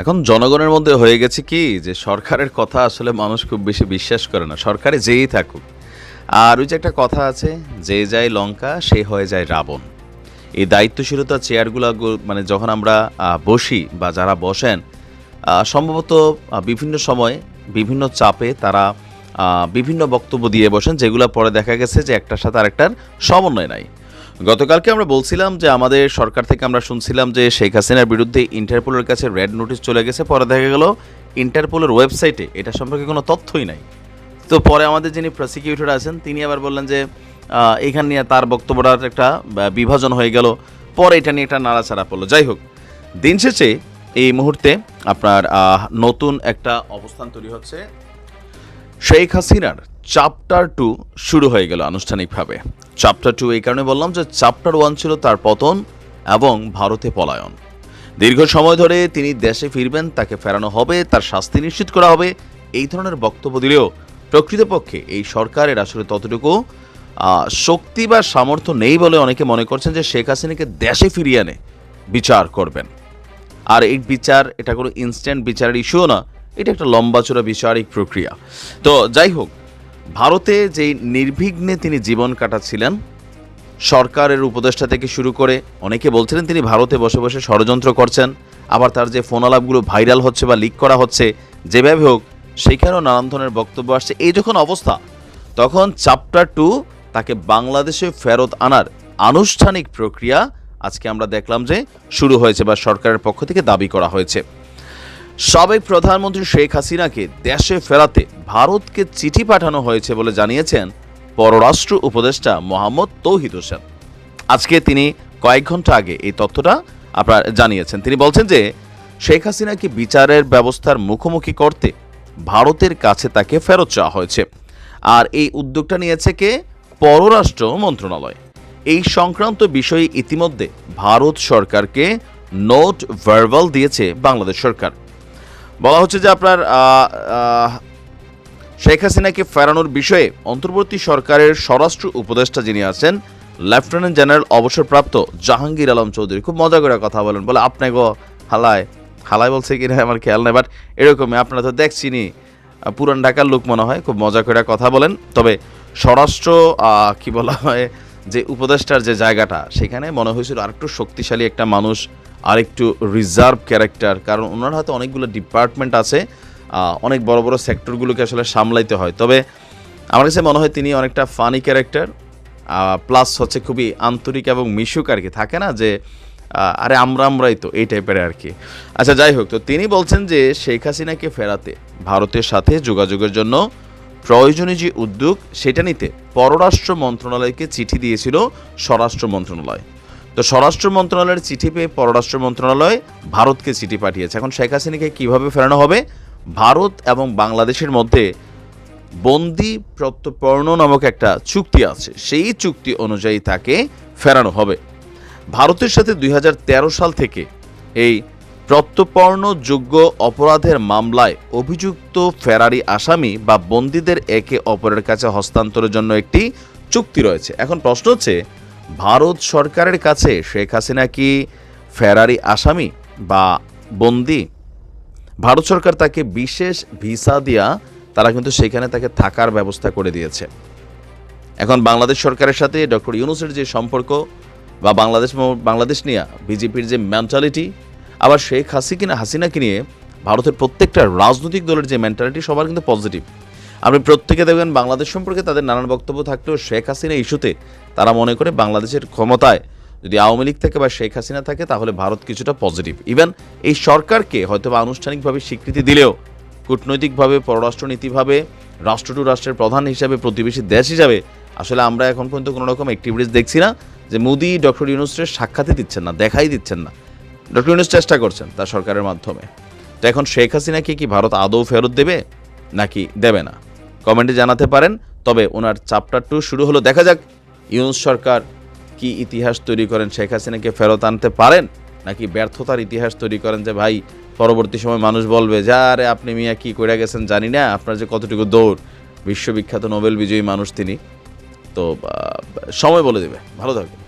এখন জনগণের মধ্যে হয়ে গেছে কি যে সরকারের কথা আসলে মানুষ খুব বেশি বিশ্বাস করে না। সরকারে যেই থাকুক। আর ওই যে একটা কথা আছে, যে যায় লঙ্কা, সে হয়ে যায় রাবণ। এই দায়িত্বশীলতা চেয়ারগুলো মানে যখন আমরা বসি বা যারা বসেন সম্ভবত বিভিন্ন সময় বিভিন্ন চাপে তারা বিভিন্ন বক্তব্য দিয়ে বসেন, যেগুলো পরে দেখা গেছে যে একটার সাথে আরেকটার সমন্বয় নাই। গতকালকে আমরা বলছিলাম যে আমাদের সরকার থেকে আমরা শুনছিলাম যে শেখ হাসিনার বিরুদ্ধে ইন্টারপোলের কাছে রেড নোটিশ চলে গেছে। পরে দেখা গেল ইন্টারপোলের ওয়েবসাইটে এটা সম্পর্কে কোনো তথ্যই নাই। তো পরে আমাদের যিনি প্রসিকিউটর আছেন, তিনি আবার বললেন যে এখান নিয়ে তার বক্তব্যটার একটা বিভাজন হয়ে গেল। পরে এটা নিয়ে একটা নাড়াচাড়া পড়ল যাই হোক, দিন শেষে এই মুহূর্তে আপনার নতুন একটা অবস্থান তৈরি হচ্ছে। শেখ হাসিনার চ্যাপ্টার টু শুরু হয়ে গেল আনুষ্ঠানিকভাবে। চ্যাপ্টার টু এই কারণে বললাম যে চ্যাপ্টার ওয়ান ছিল তার পতন এবং ভারতে পলায়ন। দীর্ঘ সময় ধরে তিনি দেশে ফিরবেন, তাকে ফেরানো হবে, তার শাস্তি নিশ্চিত করা হবে, এই ধরনের বক্তব্য দিলেও প্রকৃতপক্ষে এই সরকারের আসলে ততটুকু শক্তি বা সামর্থ্য নেই বলে অনেকে মনে করছেন যে শেখ হাসিনাকে দেশে ফিরিয়ে এনে বিচার করবেন। আর এই বিচার, এটা কোনো ইনস্ট্যান্ট বিচারের ইস্যুও না। এটা একটা লম্বাচড়া বিচারিক প্রক্রিয়া। তো যাই হোক, ভারতে যেই নির্বিঘ্নে তিনি জীবন কাটাচ্ছিলেন, সরকারের উপদেষ্টা থেকে শুরু করে অনেকে বলছিলেন তিনি ভারতে বসে বসে ষড়যন্ত্র করছেন, আবার তার যে ফোন আলাপগুলো ভাইরাল হচ্ছে বা লিক করা হচ্ছে, যেভাবে হোক, সেখানেও নানান ধরনের বক্তব্য আসছে। এই যখন অবস্থা, তখন চ্যাপ্টার টু তাকে বাংলাদেশে ফেরত আনার আনুষ্ঠানিক প্রক্রিয়া আজকে আমরা দেখলাম যে শুরু হয়েছে বা সরকারের পক্ষ থেকে দাবি করা হয়েছে। সাবেক প্রধানমন্ত্রী শেখ হাসিনাকে দেশে ফেরাতে ভারতকে চিঠি পাঠানো হয়েছে বলে জানিয়েছেন পররাষ্ট্র উপদেষ্টা মোহাম্মদ তৌহিদ হোসেন। আজকে তিনি কয়েক ঘণ্টা আগে এই তথ্যটা আপনার জানিয়েছেন। তিনি বলছেন যে, শেখ হাসিনাকে বিচারের ব্যবস্থার মুখোমুখি করতে ভারতের কাছে তাকে ফেরত চাওয়া হয়েছে? আর এই উদ্যোগটা নিয়েছে কে? পররাষ্ট্র মন্ত্রণালয়। এই সংক্রান্ত বিষয়ে ইতিমধ্যে ভারত সরকারকে নোট ভার্বাল দিয়েছে বাংলাদেশ সরকার। বলা হচ্ছে যে আপনার শেখ হাসিনাকে ফেরানোর বিষয়ে অন্তর্বর্তী সরকারের স্বরাষ্ট্র উপদেষ্টা যিনি আছেন লেফটেন্যান্ট জেনারেল অবসরপ্রাপ্ত জাহাঙ্গীর আলম চৌধুরী। খুব মজা করে কথা বলেন, বলে আপনি গো হালায় হালায় বলছে কিনা আমার খেয়াল নেই বাট এরকমই আপনারা তো দেখছিনি। পুরান ঢাকার লোক মনে হয় খুব মজা করে কথা বলেন। তবে স্বরাষ্ট্র কি বলা হয়, যে উপদেষ্টার যে জায়গাটা, সেখানে মনে হয়েছিল আরেকটু শক্তিশালী একটা মানুষ আরেকটু রিজার্ভ ক্যারেক্টার কারণ ওনার হাতে অনেকগুলো ডিপার্টমেন্ট আছে অনেক বড় বড় সেক্টরগুলোকে আসলে সামলাইতে হয়। তবে আমার কাছে মনে হয় তিনি অনেকটা ফানি ক্যারেক্টার প্লাস হচ্ছে খুবই আন্তরিক এবং মিশুক আর কি। থাকে না যে আরে আমরা আমরাই তো, এই টাইপের আর কি। আচ্ছা যাই হোক, তো তিনি বলছেন যে শেখ হাসিনাকে ফেরাতে ভারতের সাথে যোগাযোগের জন্য প্রয়োজনীয় যে উদ্যোগ, সেটা নিতে পররাষ্ট্র মন্ত্রণালয়কে চিঠি দিয়েছিল স্বরাষ্ট্র মন্ত্রণালয়। তো স্বরাষ্ট্র মন্ত্রণালয়ের চিঠি পেয়ে পররাষ্ট্র মন্ত্রণালয় ভারতকে চিঠি পাঠিয়েছে। এখন শেখ হাসিনাকে কীভাবে ফেরানো হবে? ভারত এবং বাংলাদেশের মধ্যে বন্দি প্রত্যপর্ণ নামক একটা চুক্তি আছে। সেই চুক্তি অনুযায়ী তাকে ফেরানো হবে। ভারতের সাথে দুই হাজার তেরো সাল থেকে এই প্রত্যপর্ণযোগ্য অপরাধের মামলায় অভিযুক্ত ফেরারি আসামি বা বন্দীদের একে অপরের কাছে হস্তান্তরের জন্য একটি চুক্তি রয়েছে। এখন প্রশ্ন হচ্ছে ভারত সরকারের কাছে শেখ হাসিনা কি ফেরারি আসামি বা বন্দি? ভারত সরকার তাকে বিশেষ ভিসা দিয়া তারা কিন্তু সেখানে তাকে থাকার ব্যবস্থা করে দিয়েছে। এখন বাংলাদেশ সরকারের সাথে ডক্টর ইউনুসের যে সম্পর্ক বা বাংলাদেশ বাংলাদেশ নিয়ে বিজেপির যে মেন্টালিটি আবার শেখ হাসিনা, হাসিনাকে নিয়ে ভারতের প্রত্যেকটা রাজনৈতিক দলের যে মেন্টালিটি সবার কিন্তু পজিটিভ আপনি প্রত্যেকে দেখবেন বাংলাদেশ সম্পর্কে তাদের নানান বক্তব্য থাকলেও শেখ হাসিনা ইস্যুতে তারা মনে করে বাংলাদেশের ক্ষমতায় যদি আওয়ামী লীগ থাকে বা শেখ হাসিনা থাকে তাহলে ভারত কিছুটা পজিটিভ ইভেন এই সরকারকে হয়তো বা আনুষ্ঠানিকভাবে স্বীকৃতি দিলেও, কূটনৈতিকভাবে, পররাষ্ট্রনীতিভাবে, রাষ্ট্র টু রাষ্ট্রের প্রধান হিসাবে, প্রতিবেশী দেশ হিসাবে আসলে আমরা এখন পর্যন্ত কোনো রকম অ্যাক্টিভিটিস দেখছি না যে মোদি, ডক্টর ইউনুসের সাক্ষাতে দিচ্ছেন না, দেখাই দিচ্ছেন না। ডক্টর ইউনুস চেষ্টা করছেন তার সরকারের মাধ্যমে। তো এখন শেখ হাসিনাকে কি ভারত আদৌ ফেরত দেবে নাকি দেবে না? কমেন্টে জানাতে পারেন। তবে ওনার চ্যাপ্টার টু শুরু হলো। দেখা যাক, ইউনুস সরকার কি ইতিহাস তৈরি করেন, শেখ হাসিনাকে ফেরত আনতে পারেন, নাকি ব্যর্থতার ইতিহাস তৈরি করেন যে, ভাই, পরবর্তী সময় মানুষ বলবে, যা আরে আপনি মিয়া, কি করে গেছেন জানি না, আপনার যে কতটুকু দৌড়। বিশ্ববিখ্যাত নোবেল বিজয়ী মানুষ তিনি। তো সময় বলে দেবে। ভালো থাকবেন।